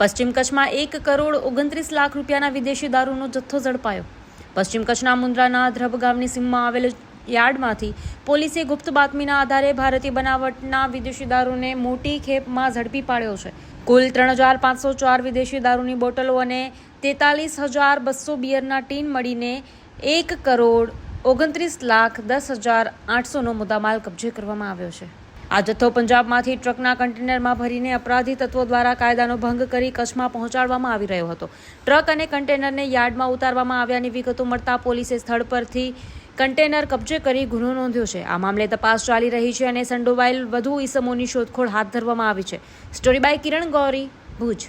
પશ્ચિમ કચ્છમાં એક કરોડ ઓગણત્રીસ લાખ રૂપિયાના વિદેશી દારૂનો જથ્થો ઝડપાયો. પશ્ચિમ કચ્છના મુન્દ્રાના ધ્રબ ગામની સીમમાં આવેલ યાર્ડમાંથી પોલીસે ગુપ્ત બાતમીના આધારે ભારતીય બનાવટના વિદેશી દારૂને મોટી ખેપમાં ઝડપી પાડ્યો છે. કુલ ત્રણ હજાર પાંચસો ચાર વિદેશી દારૂની બોટલો અને તેતાલીસ હજાર બસો બિયરના ટીન મળીને એક કરોડ ઓગણત્રીસ લાખ દસ હજાર આઠસોનો મુદ્દામાલ કબજે કરવામાં આવ્યો છે. આ જથ્થો પંજાબમાંથી ટ્રકના કન્ટેનરમાં ભરીને અપરાધી તત્વો દ્વારા કાયદાનો ભંગ કરી કચ્છમાં પહોંચાડવામાં આવી રહ્યો હતો. ટ્રક અને કન્ટેનરને યાર્ડમાં ઉતારવામાં આવ્યાની વિગતો મળતા પોલીસે સ્થળ પરથી કન્ટેનર કબજે કરી ગુનો નોંધ્યો છે. આ મામલે તપાસ ચાલી રહી છે અને સંડોવાયેલ વધુ ઈસમોની શોધખોળ હાથ ધરવામાં આવી છે. Story by Kiran Gauri Bhuj.